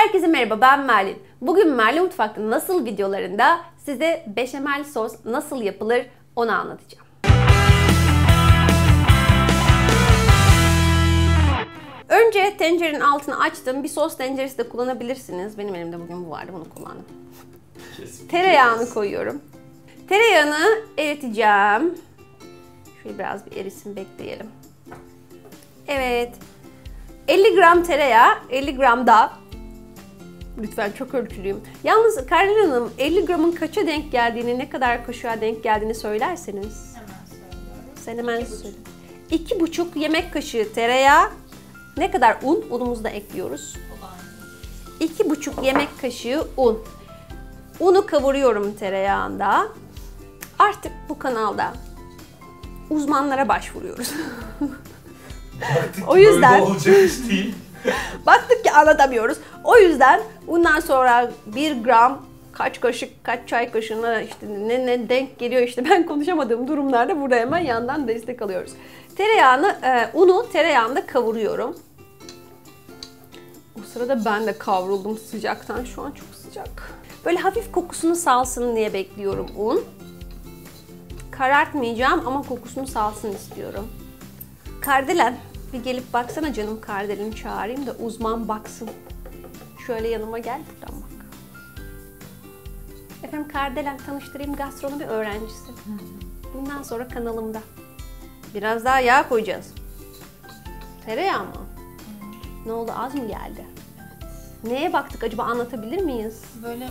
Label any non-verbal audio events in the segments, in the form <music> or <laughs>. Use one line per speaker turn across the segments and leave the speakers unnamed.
Herkese merhaba ben Merlin. Bugün Merlin Mutfak'ta nasıl videolarında size beşamel sos nasıl yapılır onu anlatacağım. Önce tencerenin altını açtım. Bir sos tenceresi de kullanabilirsiniz. Benim elimde bugün bu vardı bunu kullandım. Tereyağını koyuyorum. Tereyağını eriteceğim. Şöyle biraz bir erisin bekleyelim. Evet. 50 gram tereyağı, 50 gram da Lütfen çok ölçülüyüm. Yalnız Karlin Hanım 50 gramın kaça denk geldiğini, ne kadar kaşığa denk geldiğini söylerseniz.
Hemen söylüyorum.
Sen hemen söyle. İki buçuk yemek kaşığı tereyağı. Ne kadar un? Unumuzu da ekliyoruz. İki buçuk yemek kaşığı un. Unu kavuruyorum tereyağında. Artık bu kanalda uzmanlara başvuruyoruz.
Artık
O yüzden-
böyle olacak iş değil. <laughs>
Baktık ki anlatamıyoruz. O yüzden bundan sonra bir gram kaç kaşık, kaç çay kaşığına işte ne, ne denk geliyor işte <laughs> ben konuşamadığım durumlarda burada hemen yandan destek alıyoruz. Tereyağını, e, unu tereyağında kavuruyorum. O sırada ben de kavruldum sıcaktan. Şu an çok sıcak. Böyle hafif kokusunu salsın diye bekliyorum un. Karartmayacağım ama kokusunu salsın istiyorum. Kardelen, bir gelip baksana canım Kardelen'i çağırayım da uzman baksın. Şöyle yanıma gel buradan bak. Efendim Kardelen tanıştırayım gastronomi öğrencisi. Bundan sonra kanalımda. Biraz daha yağ koyacağız. Tereyağı mı? Ne oldu az mı geldi? Neye baktık acaba anlatabilir miyiz?
Böyle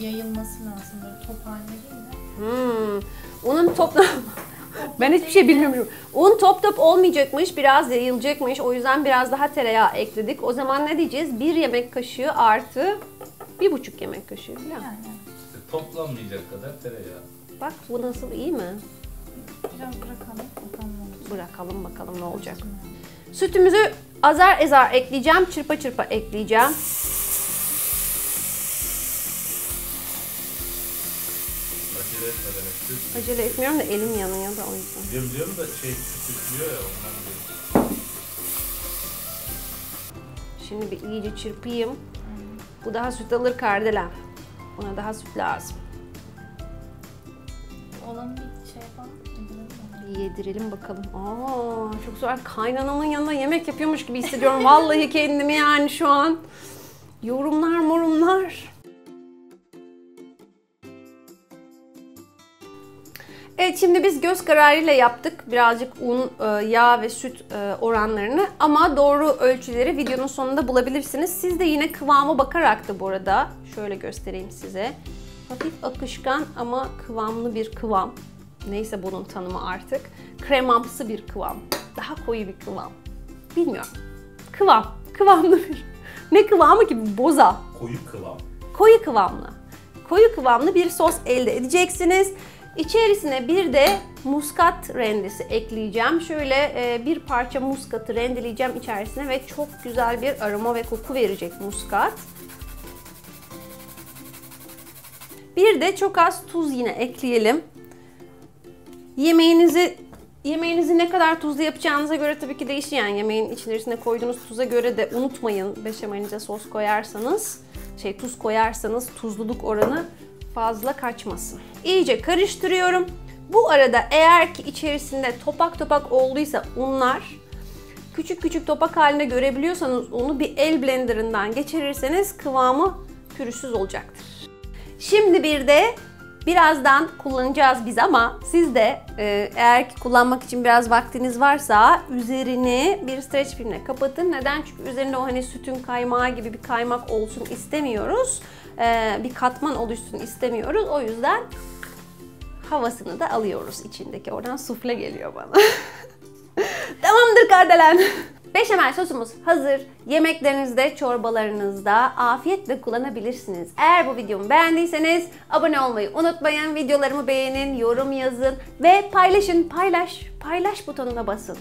yayılması lazım. Böyle top haline değil de.
Hmm. Unun top... <laughs> ben hiçbir şey bilmiyorum. Un top top olmayacakmış, biraz yayılacakmış. O yüzden biraz daha tereyağı ekledik. O zaman ne diyeceğiz? Bir yemek kaşığı artı bir buçuk yemek kaşığı. falan.
Yani
İşte toplanmayacak kadar tereyağı.
Bak bu nasıl iyi mi?
biraz bırakalım. Bakalım ne olacak.
Bırakalım bakalım ne olacak. Sütümüzü azar ezar ekleyeceğim. Çırpa çırpa ekleyeceğim.
Acele etmeden ettik.
Acele etmiyorum da elim yanıyor da o yüzden.
Biliyorum diyorum da şey süt üflüyor ya ondan diyorum.
Şimdi bir iyice çırpayım. Bu daha süt alır kardelen. Buna daha süt lazım.
Olanı bir şey yapalım.
Bir yedirelim bakalım. Aa, çok güzel. Kaynanamın yanında yemek yapıyormuş gibi hissediyorum. Vallahi <laughs> kendimi yani şu an. Yorumlar morumlar. Evet şimdi biz göz kararıyla yaptık. Birazcık un, e, yağ ve süt e, oranlarını ama doğru ölçüleri videonun sonunda bulabilirsiniz. Siz de yine kıvama bakarak da bu arada şöyle göstereyim size. Hafif akışkan ama kıvamlı bir kıvam. Neyse bunun tanımı artık. Kremamsı bir kıvam. Daha koyu bir kıvam. Bilmiyorum. Kıvam. Kıvamlı bir. Ne kıvamı ki? Boza
Koyu kıvam.
koyu kıvamlı. Koyu kıvamlı bir sos elde edeceksiniz. İçerisine bir de muskat rendesi ekleyeceğim. Şöyle e, bir parça muskatı rendeleyeceğim içerisine ve çok güzel bir aroma ve koku verecek muskat. Bir de çok az tuz yine ekleyelim. Yemeğinizi yemeğinizi ne kadar tuzlu yapacağınıza göre tabii ki değişir. Yani yemeğin içerisine koyduğunuz tuza göre de unutmayın beşamelinize sos koyarsanız, şey tuz koyarsanız tuzluluk oranı fazla kaçmasın. İyice karıştırıyorum. Bu arada eğer ki içerisinde topak topak olduysa unlar küçük küçük topak haline görebiliyorsanız onu bir el blenderından geçirirseniz kıvamı pürüzsüz olacaktır. Şimdi bir de birazdan kullanacağız biz ama siz de e, eğer ki kullanmak için biraz vaktiniz varsa üzerini bir streç filmle kapatın. Neden? Çünkü üzerinde o hani sütün kaymağı gibi bir kaymak olsun istemiyoruz. E, bir katman oluşsun istemiyoruz. O yüzden havasını da alıyoruz içindeki. Oradan sufle geliyor bana. <laughs> Tamamdır kardelen. Beşamel sosumuz hazır. Yemeklerinizde, çorbalarınızda afiyetle kullanabilirsiniz. Eğer bu videomu beğendiyseniz abone olmayı unutmayın. Videolarımı beğenin, yorum yazın ve paylaşın. Paylaş, paylaş butonuna basın.